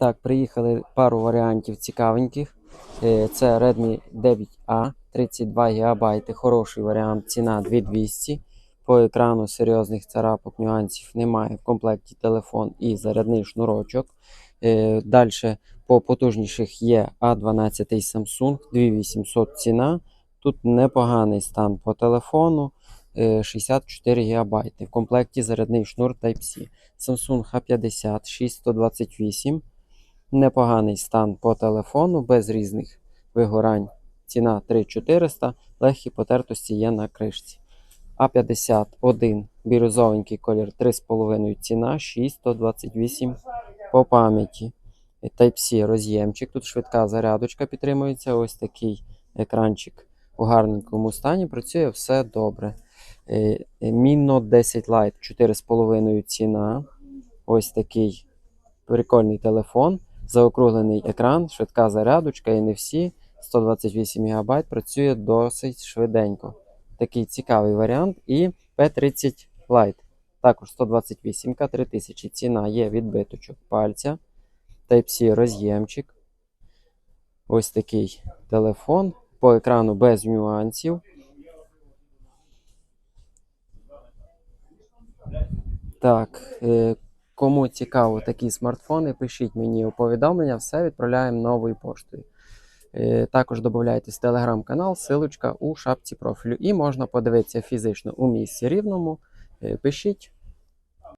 Так, приїхали пару варіантів цікавеньких. Е, Це Redmi 9A, 32 ГБ, хороший варіант, ціна 2200. По екрану серйозних царапок, нюансів немає. В комплекті телефон і зарядний шнурочок. Далі по потужніших є A12 Samsung, 2800 ціна. Тут непоганий стан по телефону. е, 64 ГБ. В комплекті зарядний шнур Type-C. Samsung H50 6128. Непоганий стан по телефону, без різних вигорань. Ціна 3400, легкі потертості є на кришці. А51 бірюзовенький колір 3,5 ціна 6128 по пам'яті. Type-C роз'ємчик. Тут швидка зарядочка підтримується. Ось такий екранчик у гарненькому стані. Працює все добре. Е, е, Note 10 Lite 4,5 ціна. Ось такий прикольний телефон. Заокруглений екран, швидка зарядочка, і не всі. 128 ГБ працює досить швиденько. Такий цікавий варіант. І P30 Lite. Також 128 к 3000 ціна є відбиточок пальця. Type-C роз'ємчик. Ось такий телефон. По екрану без нюансів. Так, е, кому цікаво такі смартфони, пишіть мені у повідомлення, все відправляємо новою поштою. Е, Також додайтесь в телеграм-канал, силочка у шапці профілю. І можна подивитися фізично у місці рівному. Е, Пишіть,